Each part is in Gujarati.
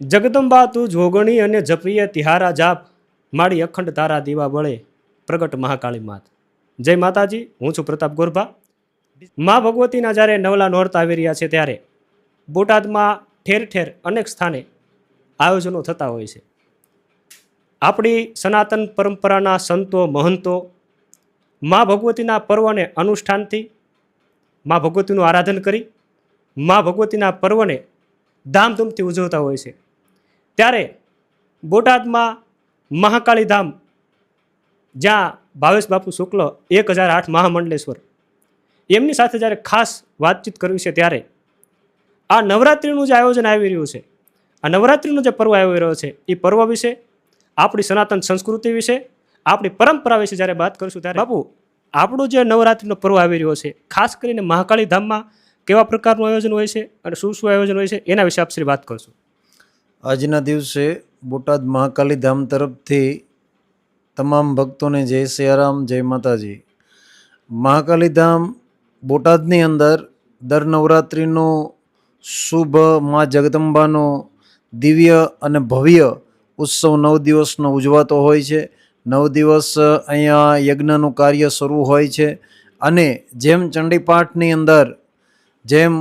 જગદંબા તું જોગણી અને જપીએ તિહારા જાપ. માડી અખંડ તારા દીવા બળે પ્રગટ મહાકાળી માત. જય માતાજી, હું છું પ્રતાપ ગોરભા. મા ભગવતીના જ્યારે નવલા નોરતા આવી રહ્યા છે ત્યારે બોટાદમાં ઠેર ઠેર અનેક સ્થાને આયોજનો થતા હોય છે. આપણી સનાતન પરંપરાના સંતો, મહંતો મા ભગવતીના પર્વને અનુષ્ઠાનથી મા ભગવતીનું આરાધન કરી, મા ભગવતીના પર્વને ધામધૂમથી ઉજવતા હોય છે. ત્યારે બોટાદમાં મહાકાળી ધામ જ્યાં ભાવેશ બાપુ શુક્લ એક હજાર આઠ મહામંડલેશ્વર, એમની સાથે જ્યારે ખાસ વાતચીત કરવી છે ત્યારે આ નવરાત્રિનું જે આયોજન આવી રહ્યું છે, આ નવરાત્રિનો જે પર્વ આવી રહ્યો છે, એ પર્વ વિશે, આપણી સનાતન સંસ્કૃતિ વિશે, આપણી પરંપરા વિશે જ્યારે વાત કરીશું ત્યારે બાપુ, આપણું જે નવરાત્રિનો પર્વ આવી રહ્યો છે, ખાસ કરીને મહાકાળી ધામમાં કેવા પ્રકારનું આયોજન હોય છે અને શું શું આયોજન હોય છે, એના વિશે આપ શ્રી વાત કરશું. આજના દિવસે બોટાદ મહાકાલી ધામ તરફથી તમામ ભક્તોને જય સિયારામ, જય માતાજી. મહાકાલી ધામ બોટાદની અંદર દર નવરાત્રિનો શુભ મા જગદંબાનો દિવ્ય અને ભવ્ય ઉત્સવ નવ દિવસનો ઉજવાતો હોય છે. નવ દિવસ અહીંયા યજ્ઞનું કાર્ય શરૂ હોય છે અને જેમ ચંડીપાઠની અંદર જેમ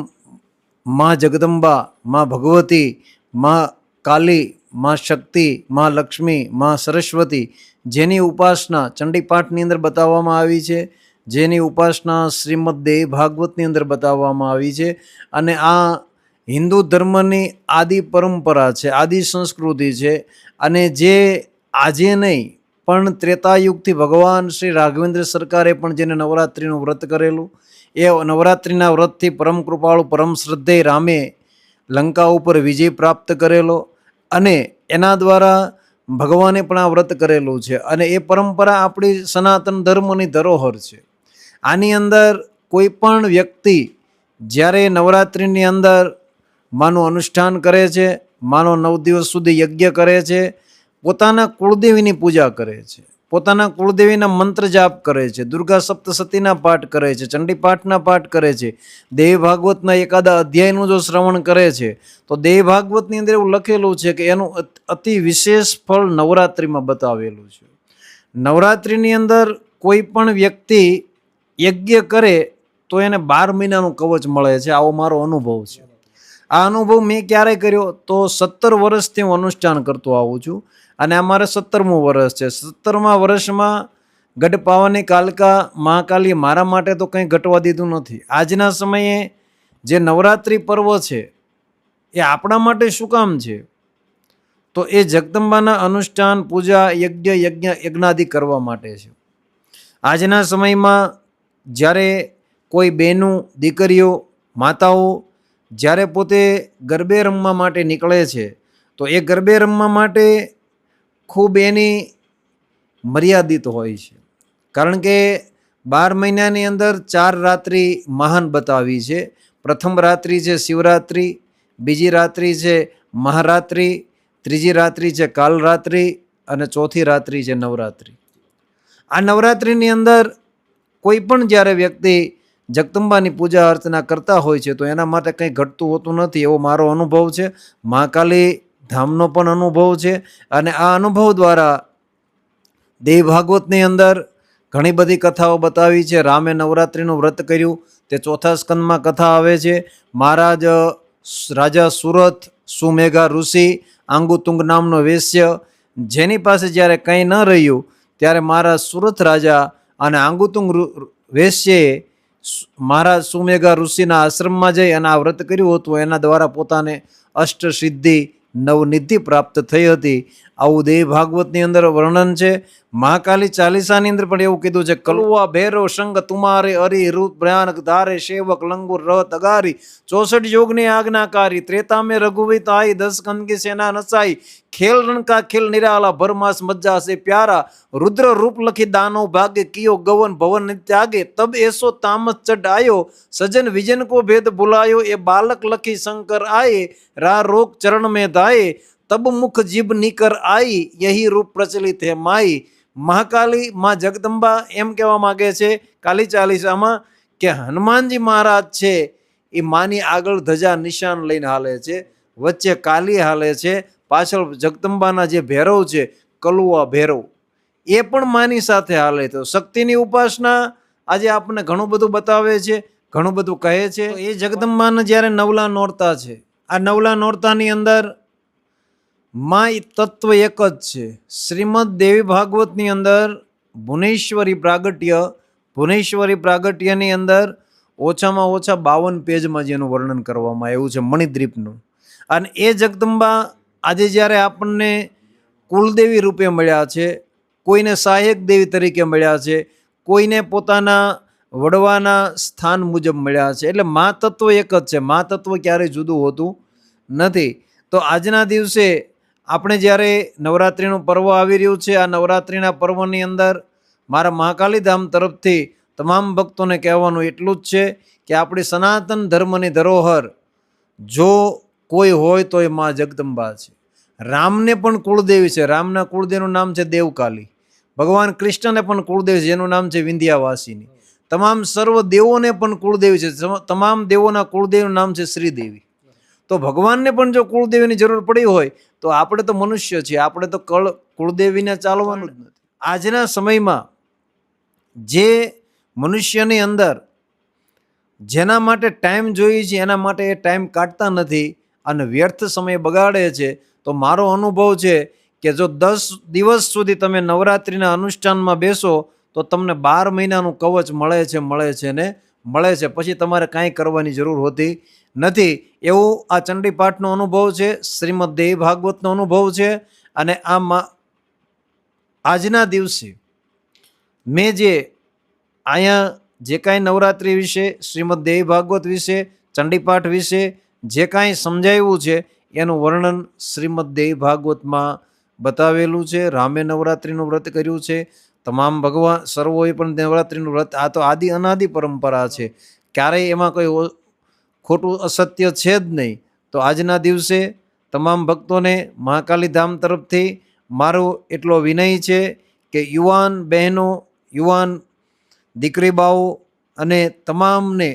મા જગદંબા, મા ભગવતી, મા કાલી, મા શક્તિ, મા લક્ષ્મી, મા સરસ્વતી, જેની ઉપાસના ચંડીપાઠની અંદર બતાવવામાં આવી છે, જેની ઉપાસના શ્રીમદ દેવ ભાગવતની અંદર બતાવવામાં આવી છે અને આ હિન્દુ ધર્મની આદિ પરંપરા છે, આદિ સંસ્કૃતિ છે અને જે આજે નહીં, પણ ત્રેતાયુગથી ભગવાન શ્રી રાઘવેન્દ્ર સરકારે પણ જેને નવરાત્રિનું વ્રત કરેલું, એ નવરાત્રિના વ્રતથી પરમ કૃપાળુ, પરમ શ્રદ્ધે રામે લંકા ઉપર વિજય પ્રાપ્ત કરેલો અને એના દ્વારા ભગવાને પણ આ વ્રત કરેલું છે અને એ પરંપરા આપણી સનાતન ધર્મની ધરોહર છે. આની અંદર કોઈ પણ વ્યક્તિ જ્યારે નવરાત્રિની અંદર માનું અનુષ્ઠાન કરે છે, માનો નવ દિવસ સુધી યજ્ઞ કરે છે, પોતાના કુળદેવીની પૂજા કરે છે. પોતાના કુળદેવીના મંત્ર જાપ કરે છે, દુર્ગા સપ્તસતીના પાઠ કરે છે, ચંડી પાઠના પાઠ કરે છે, દેવ ભાગવતના એકાદા અધ્યાયનું જો શ્રવણ કરે છે, તો દેવ ભાગવતની અંદર એવું લખેલું છે કે એનું અતિ વિશેષ ફળ નવરાત્રિમાં બતાવેલું છે. નવરાત્રિની અંદર કોઈ પણ વ્યક્તિ યજ્ઞ કરે તો એને બાર મહિનાનું કવચ મળે છે, આવો મારો અનુભવ છે. આ અનુભવ મેં ક્યારે કર્યો તો સત્તર વર્ષથી હું અનુષ્ઠાન કરતો આવું છું. અને આ મારે સત્તરમું વર્ષ છે. સત્તરમા વર્ષમાં ગઢ પાવાની કાલકા મહાકાલી મારા માટે તો કંઈ ઘટવા દીધું નથી. આજના સમયે જે નવરાત્રિ પર્વ છે, એ આપણા માટે શું કામ છે? તો એ જગદંબાના અનુષ્ઠાન, પૂજા, યજ્ઞ યજ્ઞ, યજ્ઞાદિ કરવા માટે છે. આજના સમયમાં જ્યારે કોઈ બહેનું, દીકરીઓ, માતાઓ જ્યારે પોતે ગરબે રમવા માટે નીકળે છે, તો એ ગરબે રમવા માટે ખૂબ એની મર્યાદિત હોય છે. કારણ કે બાર મહિનાની અંદર ચાર રાત્રિ મહાન બતાવી છે. પ્રથમ રાત્રિ છે શિવરાત્રિ, બીજી રાત્રિ છે મહારાત્રિ, ત્રીજી રાત્રિ છે કાલરાત્રિ અને ચોથી રાત્રિ છે નવરાત્રિ. આ નવરાત્રિની અંદર કોઈ પણ જ્યારે વ્યક્તિ જગદંબાની પૂજા અર્ચના કરતા હોય છે તો એના માટે કંઈ ઘટતું હોતું નથી એવો મારો અનુભવ છે. મહાકાલી ધામનો પણ અનુભવ છે અને આ અનુભવ દ્વારા દેવ ભાગવતની અંદર ઘણી બધી કથાઓ બતાવી છે. રામે નવરાત્રિનું વ્રત કર્યું. તે ચોથા સ્કંદમાં કથા આવે છે. મહારાજ રાજા સુરત સુમેઘા ઋષિ, આંગુતુંગ નામનો વેશ્ય જેની પાસે જ્યારે કંઈ ન રહ્યું ત્યારે મહારાજ સુરત રાજા અને આંગુતુંગ સુ- મહારાજ સુમેઘા ઋષિના આશ્રમમાં જઈ અને આ વ્રત કર્યું હતું. એના દ્વારા પોતાને અષ્ટ સિદ્ધિ નવનિધિ પ્રાપ્ત થઈ હતી આવું દેવ ભાગવતની અંદર વર્ણન છે महाकाली चालीसा नींद्र पर एवं कीधु कलुआ भेरो संग तुम्हारे अरि रूप, भयानक धारे, सेवक, लंगूर रह अगारी, चौसठ योग ने आज्ञाकारी, त्रेता में रघुवीत आई, दस कंदगी सेना नसाई, खेल रण का खेल निराला भरमास मज्जा से प्यारा, रुद्र रूप लखी दानो भाग्य कियो, गवन भवन त्यागे, तब ऐसो तामस चढ़ आयो, सजन विजन को भेद बुलायो, ए बालक लखी शंकर आए रा रोग चरण में धाये, तब मुख जीभ निकर आई, यही रूप प्रचलित है माई। મહાકાલી મા જગદંબા એમ કહેવા માગે છે, કાલી ચાલીસામાં કે હનુમાનજી મહારાજ છે, એ માની આગળ ધજા નિશાન લઈને હાલે છે, વચ્ચે કાલી હાલે છે, પાછળ જગદંબાના જે ભૈરવ છે, કલુઆ ભૈરવ, એ પણ માની સાથે હાલે તો શક્તિની ઉપાસના આજે આપણને ઘણું બધું બતાવે છે, ઘણું બધું કહે છે. એ જગદંબાને જ્યારે નવલા નોરતા છે, આ નવલા નોરતાની અંદર માં તત્વ એક જ છે. શ્રીમદ દેવી ભાગવતની અંદર ભુવનેશ્વરી પ્રાગટ્ય, ભુવનેશ્વરી પ્રાગટ્યની અંદર ઓછામાં ઓછા બાવન પેજમાં જેનું વર્ણન કરવામાં આવ્યું છે મણિદ્વીપનું. અને એ જગદંબા આજે જ્યારે આપણને કુલદેવી રૂપે મળ્યા છે, કોઈને સહાયક દેવી તરીકે મળ્યા છે, કોઈને પોતાના વડવાના સ્થાન મુજબ મળ્યા છે, એટલે મા તત્વ એક જ છે. મા તત્વ ક્યારેય જુદું હોતું નથી. તો આજના દિવસે આપણે જ્યારે નવરાત્રિનું પર્વ આવી રહ્યું છે, આ નવરાત્રિના પર્વની અંદર મારા મહાકાલી ધામ તરફથી તમામ ભક્તોને કહેવાનું એટલું જ છે કે આપણી સનાતન ધર્મની ધરોહર જો કોઈ હોય તો એ મા જગદંબા છે. રામને પણ કુળદેવી છે. રામના કુળદેવનું નામ છે દેવકાલી. ભગવાન કૃષ્ણને પણ કુળદેવી છે. જેનું નામ છે વિંધ્યાવાસીની. તમામ સર્વ દેવોને પણ કુળદેવી છે. તમામ દેવોના કુળદેવનું નામ છે શ્રીદેવી. તો ભગવાનને પણ જો કુળદેવીની જરૂર પડી હોય, તો આપણે તો મનુષ્ય છીએ. આપણે તો કળ કુળદેવીને ચાલવાનું જ નથી. આજના સમયમાં જે મનુષ્યની અંદર જેના માટે ટાઈમ જોઈએ છે, એના માટે એ ટાઈમ કાઢતા નથી અને વ્યર્થ સમય બગાડે છે, તો મારો અનુભવ છે કે જો દસ દિવસ સુધી તમે નવરાત્રિના અનુષ્ઠાનમાં બેસો, તો તમને બાર મહિનાનું કવચ મળે છે મળે છે ને મળે છે. પછી તમારે કાંઈ કરવાની જરૂર હોતી નથી. એવું આ ચંડી પાઠનો અનુભવ છે, શ્રીમદ દેવી ભાગવતનો અનુભવ છે અને આમાં આજના દિવસે મેં જે અહીંયા જે કાંઈ નવરાત્રિ વિશે, શ્રીમદ દેવી ભાગવત વિશે, ચંડીપાઠ વિશે જે કાંઈ સમજાવ્યું છે, એનું વર્ણન શ્રીમદ દેવી ભાગવતમાં બતાવેલું છે. રામે નવરાત્રિનું વ્રત કર્યું છે. તમામ ભગવાન સર્વોએ પણ નવરાત્રિનું વ્રત, આ તો આદિ અનાદિ પરંપરા છે. ક્યારેય એમાં કોઈ ખોટું અસત્ય છે જ નહીં. તો આજના દિવસે તમામ ભક્તોને મહાકાલી ધામ તરફથી મારો એટલો વિનય છે કે યુવાન બહેનો, યુવાન દીકરી બાઓ અને તમામને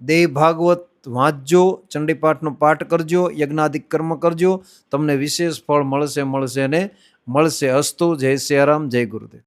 દેહ ભાગવત વાંચજો, ચંડીપાઠનો પાઠ કરજો, યજ્ઞાદિક કર્મ કરજો. તમને વિશેષ ફળ મળશે મળશે ને મળશે અસ્તુ. જય સિયારામ જય ગુરુદેવ.